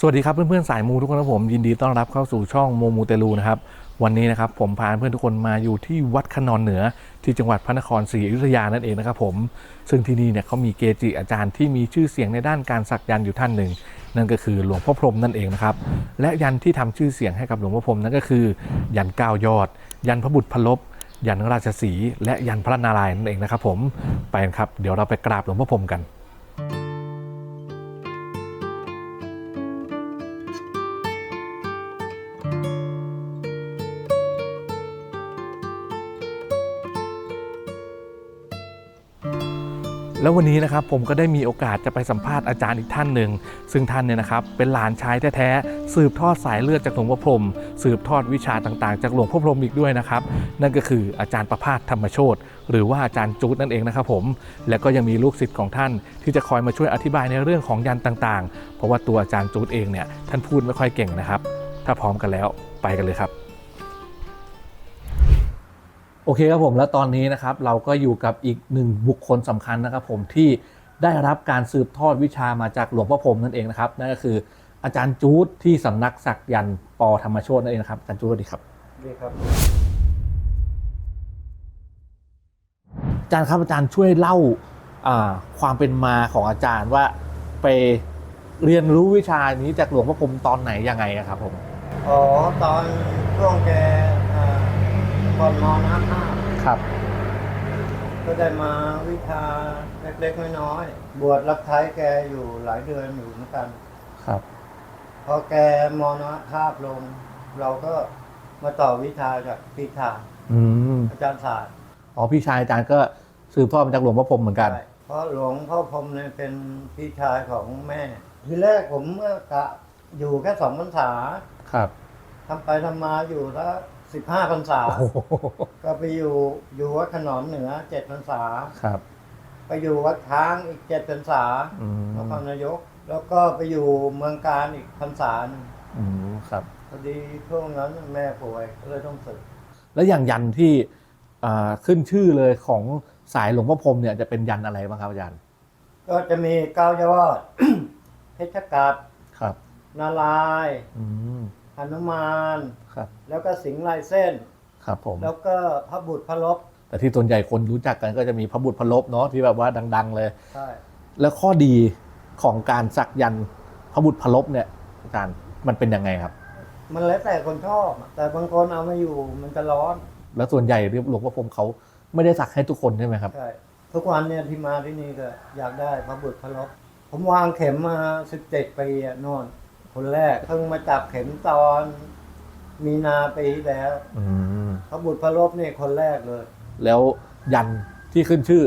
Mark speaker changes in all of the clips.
Speaker 1: สวัสดีครับเพื่อนๆสายมูทุกคนครับผมยินดีต้อนรับเข้าสู่ช่องโมมูเตลูนะครับวันนี้นะครับผมพาเพื่อนทุกคนมาอยู่ที่วัดขนอนเหนือ ที่จังหวัดพระนครศรีอยุธยานั่นเองนะครับผมซึ่งที่นี่เนี่ยเขามีเกจิอาจารย์ที่มีชื่อเสียงในด้านการสักยันต์อยู่ท่านหนึ่ง นั่นก็คือหลวงพ่อพรหมนั่นเองนะครับและยันที่ทำชื่อเสียงให้กับหลวงพ่อพรหมนั่นก็คือ ยันก้าวยอด ยันพระบุตรพลบยันราชสีและยันพระนารายณ์นั่นเองนะครับผมไปครับเดี๋ยวเราไปกราบหลวงพ่อพรหมกัน แล้ววันนี้นะครับผมก็ได้มีโอกาสจะไปสัมภาษณ์อาจารย์อีกท่านหนึ่ง ซึ่งท่านเนี่ยนะครับเป็นหลานชายแท้ๆสืบทอดสายเลือดจากหลวงพ่อพรมสืบทอดวิชาต่างๆ จากหลวงพ่อพรมอีกด้วยนะครับ นั่นก็คืออาจารย์ประภาสธรรมโชตหรือว่าอาจารย์จูดนั่นเองนะครับผมและก็ยังมีลูกศิษย์ของท่าน ที่จะคอยมาช่วยอธิบายในเรื่องของยันต่างๆ เพราะว่าตัวอาจารย์จูดเองเนี่ยท่านพูดไม่ค่อยเก่งนะครับ ถ้าพร้อมกันแล้วไปกันเลยครับ โอเคครับผมแล้วตอนนี้นะครับเราก็อยู่กับอีกหนึ่งบุคคลสำคัญนะครับผมที่ได้รับการสืบทอดวิชามาจากหลวงพ่อพรหมนั่นเองนะครับนั่นก็คืออาจารย์จูดที่สำนักศักยันต์ปอธรรมโชตนั่นเองนะครับอาจารย์จูดสวัสดีครับ
Speaker 2: ดีครับ
Speaker 1: อาจารย์ครับอาจารย์ช่วยเล่าอ่าความเป็นมาของอาจารย์ว่าไปเรียนรู้วิชานี้จากหลวงพ่อพรหมตอนไหนยังไงอะครับผม
Speaker 2: อ๋อตอนช่วงแกอ่า ก่อนมน้ำห้า
Speaker 1: ครับ
Speaker 2: ก็ได้มาวิชาเล็กๆน้อยๆบวชรับใช้แกอยู่หลายเดือนอยู่เหมือนกัน
Speaker 1: ครับ
Speaker 2: พอแกมรณภาพลง เราก็มาต่อวิชาจากพี่ชาย
Speaker 1: อืม
Speaker 2: อาจารย์ศาสตร์
Speaker 1: อ๋อพี่ชายอาจารย์ก็สืบทอดมาจากหลวงพ่อพรหมเหมือนกัน
Speaker 2: ใช่เพราะหลวงพ่อพรหมเนี่ยเป็นพี่ชายของแม่ ทีแรกผมเมื่อกะอยู่แค่สองพรรษา
Speaker 1: ครับ
Speaker 2: ทำไปทำมาอยู่แล้ว สิบห้าพรรษา
Speaker 1: โอ้โห
Speaker 2: ก็ไปอยู่อยู่วัดขนอนเหนือเจ็ดพรรษา
Speaker 1: ครับ
Speaker 2: ไปอยู่วัดช้างอีกเจ็ดพรรษา
Speaker 1: อืม
Speaker 2: นครนายก แล้วก็ไปอยู่เมืองการอีกพรรษาหนึ่ง
Speaker 1: อืมครับ
Speaker 2: พอดีช่วงนั้นแม่ป่วยก็เลยต้องสึก
Speaker 1: แล้วอย่างยันที่อ่าขึ้นชื่อเลยของสายหลวงพ่อพรหมเนี่ยจะเป็นยันอะไรบ้างครับอาจารย์
Speaker 2: ก็จะมีเก้ายอด เพชรกัด
Speaker 1: ครับ
Speaker 2: นารายณ์
Speaker 1: อืม
Speaker 2: หนุมาน
Speaker 1: ครับ
Speaker 2: แล้วก็สิงห์ลายเส้น
Speaker 1: ครับผม
Speaker 2: แล้วก็พระบุตรพระลบ
Speaker 1: แต่ที่ส่วนใหญ่คนรู้จักกันก็จะมีพระบุตรพระลบเนาะที่แบบว่าดัง ๆ เลย
Speaker 2: ใช่
Speaker 1: แล้วข้อดีของการสักยันต์พระบุตรพระลบเนี่ยอาจารย์มันเป็นยังไงครับ
Speaker 2: มันแล้วแต่คนชอบแต่บางคนเอามาอยู่มันจะร้อน
Speaker 1: แล้วส่วนใหญ่หลวงพ่อพรหมเขาไม่ได้สักให้ทุกคนใช่ไหมครับ
Speaker 2: ใช่ทุกวันเนี่ยที่มาที่นี่ก็อยากได้พระบุตรพระลบผมวางเข็มมาสิบเจ็ดปีอะโน่น คนแรกเพิ่งมาจับเข็มตอน มีนาปีที่แล้ว
Speaker 1: อืม
Speaker 2: พระบุตรพระลบเนี่ยคนแรกเลย
Speaker 1: แล้วยันต์ที่ขึ้นชื่อ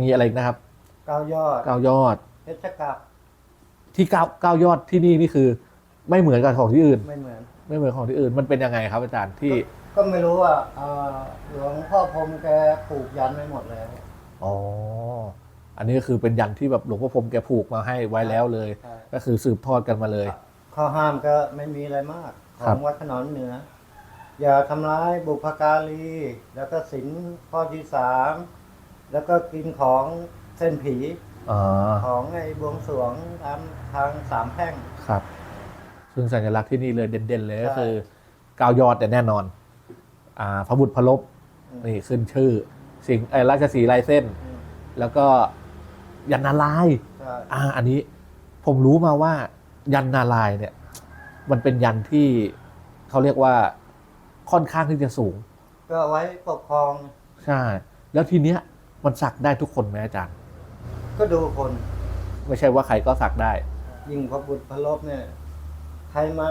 Speaker 1: มีอะไรอีกนะครับ
Speaker 2: เก้ายอด
Speaker 1: เก้ายอด
Speaker 2: เพชรกัด
Speaker 1: ที่เก้าเก้ายอดที่นี่นี่คือ ไม่เหมือนกับของที่อื่น
Speaker 2: ไม่เหมือน
Speaker 1: ไม่เหมือนของที่อื่น มันเป็นยังไงครับอาจารย์ที่
Speaker 2: ก็ไม่รู้ว่าเอ่อหลวงพ่อพรหมแกปลูกยันไว้หมดแล้ว
Speaker 1: อ๋อ อันนี้ก็คือเป็นยันที่แบบหลวงพ่อพรหมแกผูกมาให้ไว้แล้วเลย
Speaker 2: ใช่
Speaker 1: ก็คือสืบทอดกันมาเลย
Speaker 2: ข้อห้ามก็ไม่มีอะไรมาก ข
Speaker 1: ครั
Speaker 2: อบ งวัดขนอนเหนือ อย่าทำร้ายบุพการี แล้วก็สินข้อที่สามแล้วก็กินของเส้นผี
Speaker 1: อ๋อ
Speaker 2: ของไอ้บวงสรวงตามทางสามแพร่ง
Speaker 1: ครับ ซึ่งสัญลักษณ์ที่นี่เลยเด่นๆเลยก็
Speaker 2: ใช่
Speaker 1: คือเก้ายอดแต่ยแน่นอน อ่าพระบุตรพระลบ
Speaker 2: อืม
Speaker 1: นี่ขึ้นชื่อ สิ่งไอ้ราชสีห์ลายเส้น
Speaker 2: อืม
Speaker 1: แล้วก็ ยันนารายณ์
Speaker 2: ใช่
Speaker 1: อ่าอันนี้ผมรู้มาว่ายันนารายณ์เนี่ย มันเป็นยันที่เขาเรียกว่าค่อนข้างที่จะสูง
Speaker 2: ก็ไว้ปกครอง
Speaker 1: ใช่ แล้วทีเนี้ยมันสักได้ทุกคนไหมอาจารย์
Speaker 2: ก็ดูคน
Speaker 1: ไม่ใช่ว่าใครก็สักได้
Speaker 2: ยิ่งพระบุตรพระลบเนี่ยใครมา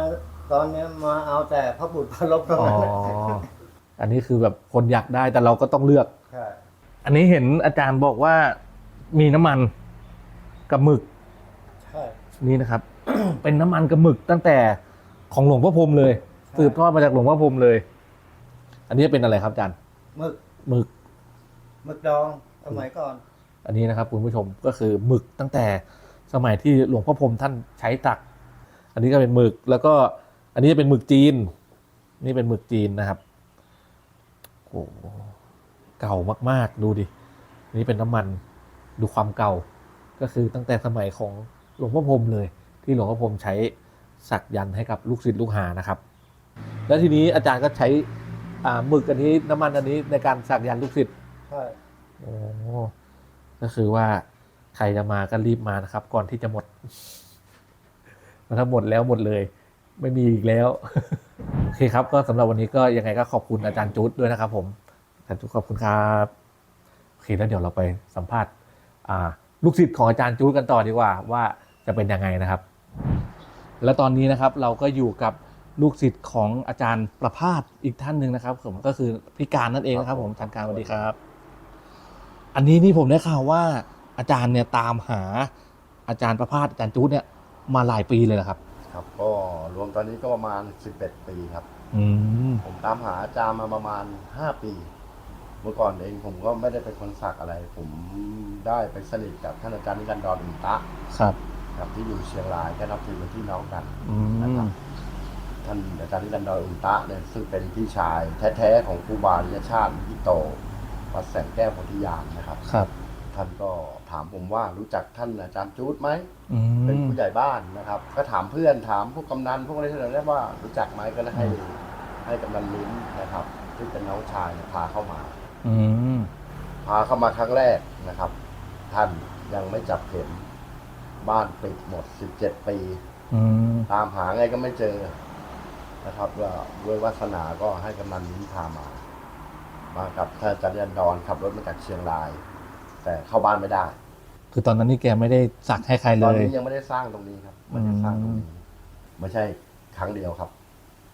Speaker 2: ตอนเนี้ยมาเอาแต่พระบุตรพระลบเท่า
Speaker 1: อ๋อ
Speaker 2: นั้น
Speaker 1: อันนี้คือแบบคนอยากได้แต่เราก็ต้องเลือก
Speaker 2: ใช่
Speaker 1: อันนี้เห็นอาจารย์บอกว่า มีน้ำมันกับหมึก
Speaker 2: ใช่
Speaker 1: นี่นะครับ เป็นน้ำมันกับหมึกตั้งแต่ของหลวงพ่อพรหมเลยสืบทอดมาจากหลวงพ่อพรหมเลย อันนี้เป็นอะไรครับอาจารย์
Speaker 2: หมึก
Speaker 1: หมึก
Speaker 2: หมึกดองสมัยก่อน
Speaker 1: อันนี้นะครับคุณผู้ชมก็คือหมึกตั้งแต่สมัยที่หลวงพ่อพรหมท่านใช้ตัก อันนี้ก็เป็นหมึกแล้วก็ อันนี้เป็นหมึกจีน นี่เป็นหมึกจีนนะครับโอ้โหเก่ามาก ๆ ดูดิอันนี้เป็นน้ำมัน ดูความเก่า ก็คือตั้งแต่สมัยของหลวงพ่อพรหมเลย ที่หลวงพ่อพรหมใช้สักยันต์ให้กับลูกศิษย์ลูกหานะครับ แล้วทีนี้อาจารย์ก็ใช้อ่าหมึกอันนี้น้ำมันอันนี้ในการสักยันต์ลูกศิษย์
Speaker 2: ใช่
Speaker 1: โอ้ก็คือว่าใครจะมาก็รีบมานะครับ ก่อนที่จะหมดมันถ้าหมดแล้วหมดเลย ไม่มีอีกแล้วโอเคครับ ก็สำหรับวันนี้ก็ยังไงก็ขอบคุณอาจารย์จุดด้วยนะครับ ผมอาจารย์จุดขอบคุณครับโอเคแล้วเดี๋ยวเราไปสัมภาษณ์อ่า ลูกศิษย์ของอาจารย์จุดกันต่อดีกว่าว่าจะเป็นยังไงนะครับ และตอนนี้นะครับเราก็อยู่กับลูกศิษย์ของอาจารย์ประภาสอีกท่านหนึ่งนะครับผมก็คือพี่การนั่นเองนะครับ ผมอาจารย์การสวัสดีครับ อันนี้นี่ผมได้ข่าวว่าอาจารย์เนี่ยตามหาอาจารย์ประภาสอาจารย์จุดเนี่ยมาหลายปีเลยนะครับ
Speaker 3: ครับก็รวมตอนนี้ก็ประมาณ 11 ปีครับ
Speaker 1: อืม
Speaker 3: ผมตามหาอาจารย์มาประมาณ 5 ปีเมื่อก่อนเองผมก็ไม่ได้เป็นคนสักอะไร ผมได้ไปสนิทกับท่านอาจารย์นิรันดรอุนตะ
Speaker 1: ครับ
Speaker 3: ครับที่อยู่เชียงรายก็นับถือเป็นพี่น้องกัน
Speaker 1: อื
Speaker 3: นะครั
Speaker 1: ม
Speaker 3: บท่านอาจารย์นิรันดรอุนตะเนี่ยซึ่งเป็นพี่ชายแท้ๆของครูบาลิยชาติที่โตวัดแสงแก้วโพธิญาณนะครับ
Speaker 1: ครับ
Speaker 3: ท่านก็ถามผมว่ารู้จักท่านอาจารย์จูดไหม
Speaker 1: อื
Speaker 3: เป็น
Speaker 1: ม
Speaker 3: ผู้ใหญ่บ้านนะครับ ก็ถามเพื่อนถามพวกกำนันพวกอะไรที่เราเรียกว่ารู้จักไหมก็ให้ให้กำนันลิ้นนะครับ ที่เป็นน้องชายเนี่ยพาเข้ามา
Speaker 1: อืม
Speaker 3: พาเข้ามาครั้งแรกนะครับ ท่านยังไม่จับเข็ม บ้านปิดหมด17ปี
Speaker 1: อืม
Speaker 3: ตามหาไงก็ไม่เจอนะครับว่าด้วยวาสนาก็ให้กำนันลิ้นพามา มากับท่านอาจารย์ยันดอนขับรถมาจากเชียงราย แต่เข้าบ้านไม่ได้
Speaker 1: คือตอนนั้นนี่แกไม่ได้สักให้ใคร
Speaker 3: ต
Speaker 1: เล
Speaker 3: อน
Speaker 1: ย
Speaker 3: นี้ยังไม่ได้สร้างตรงนี้ครับไม่ได้สร้างตรงนี้ไม่ใช่ครั้งเดียวครับ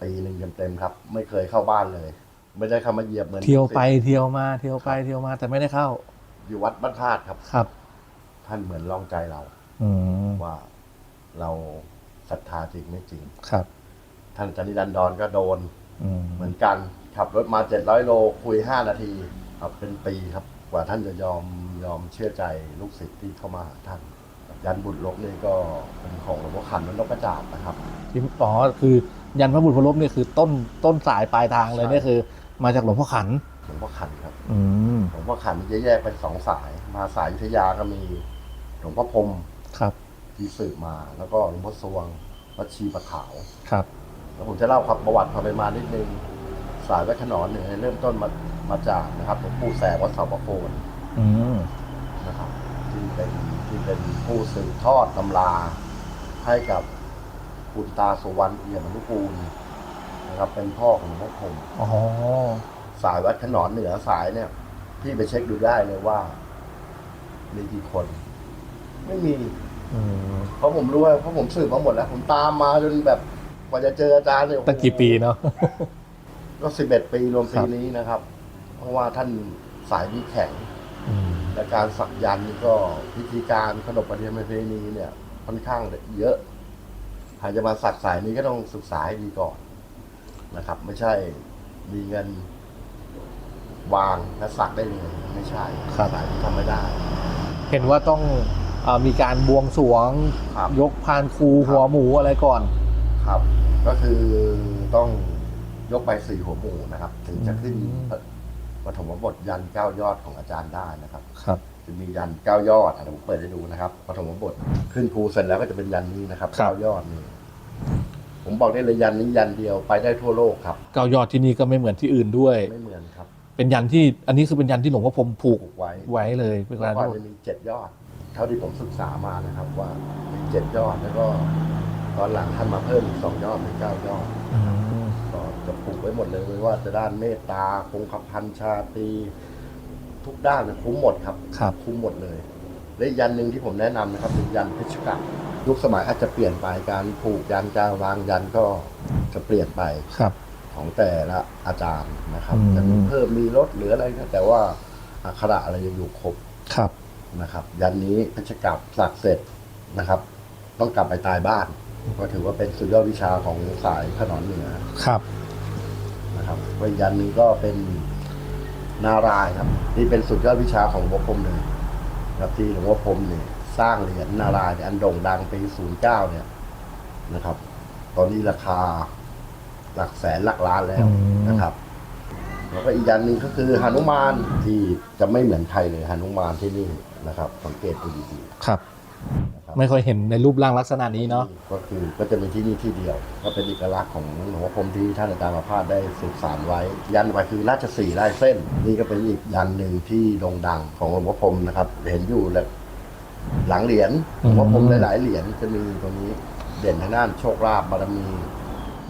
Speaker 3: ปีหนึ่งเต็มๆครับ ไม่เคยเข้าบ้านเลย ไม่ได้เข้ามาเหยียบเหมือน
Speaker 1: เที่ยวไปเที่ยวมาเที่ยวไปเที่ยวมาแต่ไม่ได้เข้า
Speaker 3: อยู่วัดบ้านธาตุครับ
Speaker 1: ครับ
Speaker 3: ท่านเหมือนลองใจเรา
Speaker 1: อืม
Speaker 3: ว่าเราศรัทธาจริงไม่จริง
Speaker 1: ครับ
Speaker 3: ท่านอาจารย์นิรันดรก็โดน
Speaker 1: อืม
Speaker 3: เหมือนกันขับรถมาเจ็ดร้อยโลคุยห้านาที ครับเป็นปีครับ กว่าท่านจะยอมยอมเชื่อใจลูกศิษย์ที่เข้ามาหาท่าน ยันบุตรลกนี่ก็เป็นของหลวงพ่อขันวัดนกกระจาบนะครับ
Speaker 1: ที่อ๋อคือ ยันพระบุตรพระลบเนี่ยคือต้นต้นสายปลายทางเลย
Speaker 3: ใช่
Speaker 1: เนี่ยคือ มาจากหลวงพ่อขัน
Speaker 3: หลวงพ่อขันครับ
Speaker 1: อืม
Speaker 3: หลวงพ่อขันจะแยกเป็นสองสาย มาสายอยุธยาก็มีหลวงพ่อพรหม
Speaker 1: ครับ
Speaker 3: ที่สืบมาแล้วก็หลวงพ่อสวงวัดชีประขาว
Speaker 1: ครับ
Speaker 3: แล้วผมจะเล่าครับประวัติความเป็นมานิดนึงสายวัดขนอนเนี่ยเริ่มต้นมามาจากนะครับหลวงปู่แสงวัดเสาประโคน
Speaker 1: อืม
Speaker 3: นะครับที่เป็นที่เป็นผู้สืบทอดตำราให้กับ คุณตาสุวรรณเอี่ยมอนุกูลนะครับ เป็นพ่อของหลวงพ่อพรหม
Speaker 1: อ๋อ
Speaker 3: สายวัดขนอนเหนือสายเนี่ย พี่ไปเช็คดูได้เลยว่า มีกี่คน ไม่มี
Speaker 1: อืม
Speaker 3: เพราะผมรู้ว่าเพราะผมสืบมาหมดแล้ว ผมตามมาจนแบบกว่าจะเจออาจารย์เนี่ย
Speaker 1: ตั้งกี่ปีเนาะ
Speaker 3: ก็สิบเอ็ดปีรวม
Speaker 1: ครั
Speaker 3: ปี
Speaker 1: บ
Speaker 3: นี้นะครับ เพราะว่าท่านสายนี้แข็ง
Speaker 1: อืม
Speaker 3: และการสักยันต์นี่ก็พิธีการขนบประเพณีประเพณีเนี่ย ค่อนข้างเยอะ หากจะมาสักสายนี้ก็ต้องศึกษาให้ดีก่อนนะครับ ไม่ใช่มีเงินวางและสักได้เลยไม่ใช่
Speaker 1: ครับ
Speaker 3: สายนี้ทำไม่ได้
Speaker 1: เห็นว่าต้องอามีการบวงสรวง
Speaker 3: ครับ
Speaker 1: ยกพานครูหัวหมูอะไรก่อน
Speaker 3: ครับ ก็คือต้องยกไปสี่หัวหมู่นะครับ ถึงจะขึ้น
Speaker 1: อืม
Speaker 3: ปฐมบทยันเก้ายอดของอาจารย์ได้นะครับ
Speaker 1: ครับ
Speaker 3: จะมียันเก้ายอดอะเดี๋ยวผมเปิดให้ดูนะครับปฐมบท ขึ้นภูเสร็จแล้วก็จะเป็นยันนี้นะครับ
Speaker 1: ครับ
Speaker 3: เก้ายอดนี่ผมบอกได้เลยยันนี้ยันเดียวไปได้ทั่วโลกครับ
Speaker 1: เก้ายอดที่นี่ก็ไม่เหมือนที่อื่นด้วย
Speaker 3: ไม่เหมือนครับ
Speaker 1: เป็นยันที่อันนี้คือเป็นยันที่หลวงพ่อพรหมผูก
Speaker 3: ผูกไว้
Speaker 1: ไว้เลยเป็น
Speaker 3: แล้
Speaker 1: กาวร
Speaker 3: ก็จะมีเจ็ดยอด เท่าที่ผมศึกษามานะครับ ว่ามีเจ็ดยอดแล้วก็ตอนหลังท่านมาเพิ่มอีกสองยอดเป็นเก้ายอด
Speaker 1: อืม
Speaker 3: ก็จะผูกไว้หมดเลยไม่ว่าจะด้านเมตตาคงคำพันชาตรี ทุกด้านเนี่ยคุ้มหมดครับ
Speaker 1: ครับ
Speaker 3: คุ้มหมดเลย และอีกยันหนึ่งที่ผมแนะนำนะครับเป็นยันเพชรกัดยุคสมัยอาจจะเปลี่ยนไปการผูกยันการวางยันก็จะเปลี่ยนไป
Speaker 1: ครับ
Speaker 3: ของแต่ละอาจารย์นะครับ
Speaker 1: อืม
Speaker 3: จะมีเพิ่มมีลดหรืออะไรก็แต่ว่าอักขระอะไรยังอยู่ครบ
Speaker 1: ครับ
Speaker 3: นะครับ ยันนี้เพชรกัดสักเสร็จนะครับ ต้องกลับไปตายบ้าน ก็ถือว่าเป็นสุดยอดวิชาของสายขนอนเหนือ
Speaker 1: ครับ
Speaker 3: นะครับก็อีกยันหนึ่งก็เป็น นารายณ์ครับ นี่เป็นสุดยอดวิชาของหลวงพ่อพรหมเลยครับที่หลวงพ่อพรหมเนี่ยสร้างเหรียญนารายณ์เนี่ยอันโด่งดังปี09เนี่ยนะครับ ตอนนี้ราคาหลักแสนหลักล้านแล้ว
Speaker 1: อืม
Speaker 3: นะครับแล้วก็อีกยันหนึ่งก็คือหนุมานที่จะไม่เหมือนใครเลยหนุมานที่นี่นะครับ สังเกตดูดี
Speaker 1: ครับ
Speaker 3: ๆนะครับครับ
Speaker 1: ไม่ค่อยเห็นในรูปร่างลักษณะนี้เนาะ
Speaker 3: ก็คือก็จะมีที่นี่ที่เดียว ก็เป็นเอกลักษณ์ของหลวงพ่อพรหมที่ท่านอาจารย์ประภาสได้สืบสานไว้ ยันไปคือราชสีห์ลายเส้น นี่ก็เป็นอีกยันหนึ่งที่โด่งดังของหลวงพ่อพรหมนะครับ เห็นอยู่แล้วหลังเหรียญหลวงพ่อพรหมหลายๆเหรียญจะมีตรงนี้เด่นทางด้านโชคลาภบารมี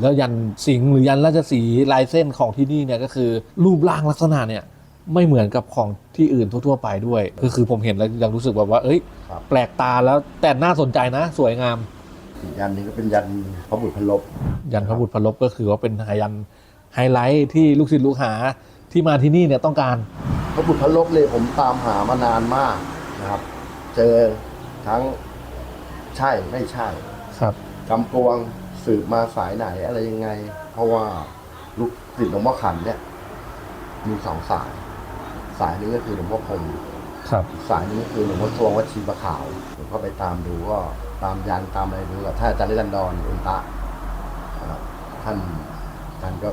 Speaker 1: แล้วยันสิงห์หรือยันราชสีห์ลายเส้นของที่นี่เนี่ยก็คือรูปร่างลักษณะเนี่ย ไม่เหมือนกับของที่อื่นทั่วๆไปด้วย ก็คือผมเห็นแล้วยังรู้สึกแบบว่า เอ้ย
Speaker 3: ครับ
Speaker 1: แปลกตาแล้วแต่น่าสนใจนะ สวยงาม
Speaker 3: อีกยันหนึงก็เป็นยันพระบุตรพลบ
Speaker 1: ยันพระบุตรพลบก็คือว่าเป็นยันไฮไลท์ที่ลูกศิษย์ลูกหาที่มาที่นี่เนี่ยต้องการ
Speaker 3: พระบุตรพลบเลยผมตามหามานานมากนะครับ เจอทั้งใช่ไม่ใช่
Speaker 1: ครับ
Speaker 3: กำกวงสืบมาสายไหนอะไรยังไง เพราะว่าลูกศิษย์หลวงพ่อขันเนี่ย มีสองสาย สายหนึงก็คือหลวงพ่อพรหม
Speaker 1: ครับ
Speaker 3: อีกสายหนึงก็คือหลวงพ่อทวงวัดชีประขาวผมก็ไปตามดูก็ตามยันตามอะไรดูกับท่านอาจารย์นิรันดรอุนตะนะครับท่านท่านก็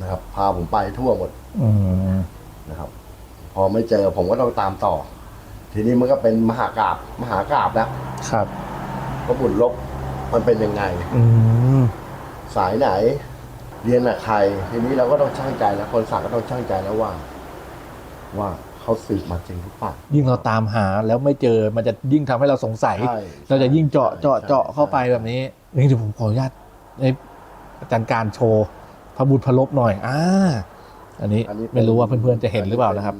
Speaker 3: นะครับ พาผมไปทั่วหมด
Speaker 1: อืม
Speaker 3: นะครับ พอไม่เจอผมก็ต้องตามต่อ ทีนี้มันก็เป็นมหากราบมหากราบแล้ว
Speaker 1: ครับ
Speaker 3: พระบุญลบมันเป็นยังไง
Speaker 1: อืม
Speaker 3: สายไหน เรียนกับใคร ทีนี้เราก็ต้องช่างใจแล้ว คนสั่งก็ต้องช่างใจแล้วว่า ว่าเขาสืบมาจริงหรือเปล่า
Speaker 1: ยิ่งเราตามหาแล้วไม่เจอมันจะยิ่งทำให้เราสงสัย
Speaker 3: ใช่
Speaker 1: เราจะยิ่งเจาะ
Speaker 3: ใช่
Speaker 1: เจาะเจาะ
Speaker 3: ใช่
Speaker 1: เข้าไปแบบนี้นี่เดี๋ยวผมขออนุญาตให้อาจารย์การโชว์พระบุตรพลบหน่อยอ่าอันนี้
Speaker 3: อันนี้
Speaker 1: ไม่รู้ว่าเพื่อนๆจะเห็นหรือเปล่านะครับ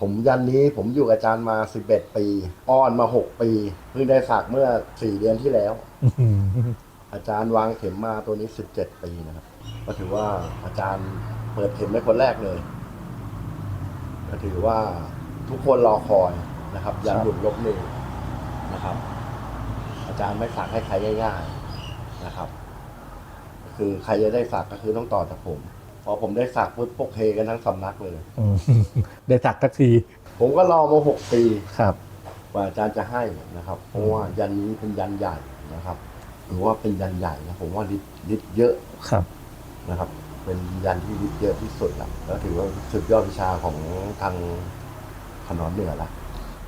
Speaker 3: ผมยันนี้ผมอยู่กับอาจารย์มา 11 ปี อ้อนมา 6 ปี เพิ่งได้สักเมื่อ 4 เดือนที่แล้ว อาจารย์วางเข็มมาตัวนี้ 17 ปีนะครับ ก็ถือว่าอาจารย์เปิดเข็มให้คนแรกเลย ก็ถือว่าทุกคนรอคอยนะครับยันหยุดลบหนึ่งนะครับ อาจารย์ไม่สักให้ใครง่ายๆนะครับก็คือใครจะได้สักก็คือต้องต่อจากผมพอผมได้สักปุ๊บพวกเฮกันทั้งสำนักเลย
Speaker 1: อืมได้สักทักที
Speaker 3: ผมก็รอมาหกปี
Speaker 1: ครับ
Speaker 3: กว่าอาจารย์จะให้นะครับ เพราะว่ายันนี้เป็นยันใหญ่นะครับ หรือว่าเป็นยันใหญ่นะผมว่าฤทธิ์ฤทธิ์เยอะ
Speaker 1: ครับ
Speaker 3: นะครับ เป็นยันที่ฤทธิ์เยอะที่สุดละแล้วถือว่าสุดยอดวิชาของทางขนอนเหนือละ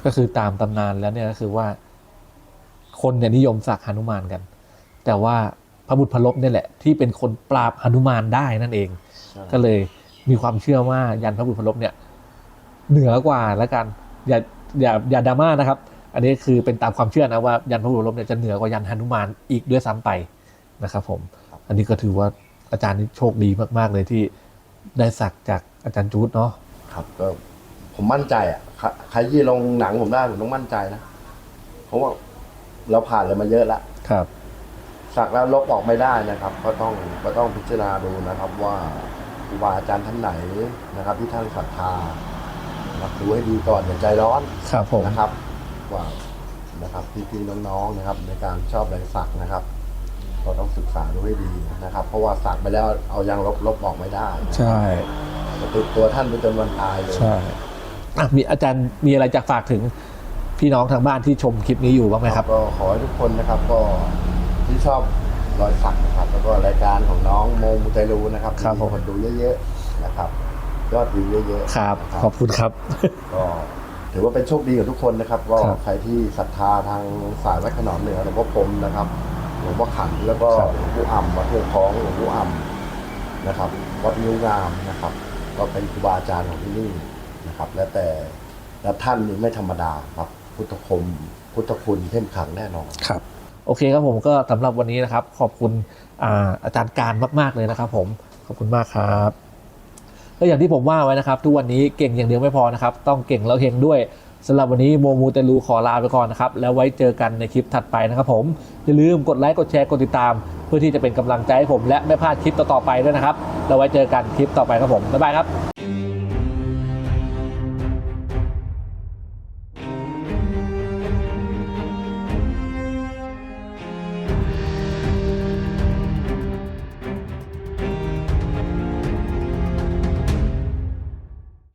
Speaker 1: ก็คือตามตำนานแล้วเนี่ยก็คือว่า คนเนี่ยนิยมสักหนุมานกัน แต่ว่าพระบุตรพลบเนี่ยแหละที่เป็นคนปราบหนุมานได้นั่นเอง
Speaker 3: ใช่
Speaker 1: ก็เลยมีความเชื่อว่ายันพระบุตรพลบเนี่ย เหนือกว่าแล้วกันอย่าอย่าอย่าดราม่านะครับ อันนี้คือเป็นตามความเชื่อนะว่ายันพระบุตรพลบเนี่ยจะเหนือกว่ายันหนุมานอีกด้วยซ้ำไปนะครับ ผม อันนี้ก็ถือว่า อาจารย์นี่โชคดีมาก ๆ เลยที่ได้สักจากอาจารย์จูดเนาะ
Speaker 3: ครับก็ผมมั่นใจอะใครใครที่ลงหนังผมได้ผมต้องมั่นใจนะเพราะว่าเราผ่านอะไรมาเยอะละ
Speaker 1: ครับ
Speaker 3: สักแล้วลบออกไม่ได้นะครับ ก็ต้องก็ต้องพิจารณาดูนะครับ ว่าครูบาอาจารย์ท่านไหนนะครับ ที่ท่านศรัทธานะครับดูให้ดีก่อนอย่าใจร้อน
Speaker 1: ครับผม
Speaker 3: นะครับว่านะครับพี่ๆน้องๆนะครับ ในการชอบอะไรสักนะครับเราต้อง ศึกษาดูให้ดีนะครับ เพราะว่าสักไปแล้วเอายังลบลบออกไม่ได้
Speaker 1: ใช่
Speaker 3: จะติดตัวท่านไปจนวันตายเลย
Speaker 1: ใช่อะมีอาจารย์มีอะไรจะฝากถึงพี่น้องทางบ้านที่ชมคลิปนี้อยู่บ้างไหมครับ
Speaker 3: ก็ขอให้ทุกคนนะครับก็ที่ชอบรอยสักนะครับ แล้วก็รายการของน้องโมมูเตลูนะครับ
Speaker 1: ครับผม
Speaker 3: มีคนดูเยอะๆนะครับยอดวิวเยอะๆ
Speaker 1: ครับ
Speaker 3: นะ
Speaker 1: ขอบคุณครับ
Speaker 3: ก็ถือว่าเป็นโชคดีของทุกคนนะครับ ก็
Speaker 1: ครับ
Speaker 3: ใครที่ศรัทธาทางสายวัดขนอมเหนือหลวงพ่อพรหมนะครับ หลวงพ่อขันแล้วก็
Speaker 1: ครับ
Speaker 3: หลวงปู่อ่ำวัดเทืองท้องหลวงปู่อ่ำนะครับ วัดนิ้วงามนะครับ ก็เป็นครูบาอาจารย์ของที่นี่นะครับ และแต่และท่านนี่ไม่ธรรมดาครับ พุทธคม พุทธคุณเข้มขลังแน่นอน
Speaker 1: ครับ โอเคครับผมก็สำหรับวันนี้นะครับ ขอบคุณอาอาจารย์การมาก ๆเลยนะครับ ผมขอบคุณมากครับก็อย่างที่ผมว่าไว้นะครับ ทุกวันนี้เก่งอย่างเดียวไม่พอนะครับ ต้องเก่งแล้วเฮงด้วย สำหรับวันนี้โมมูเตลูขอลาไปก่อนนะครับ แล้วไว้เจอกันในคลิปถัดไปนะครับผม อย่าลืมกดไลค์กดแชร์กดติดตาม เพื่อที่จะเป็นกำลังใจให้ผมและไม่พลาดคลิปต่อๆไปด้วยนะครับ แล้วไว้เจอกันคลิปต่อไปครับผมบ๊ายบายครับ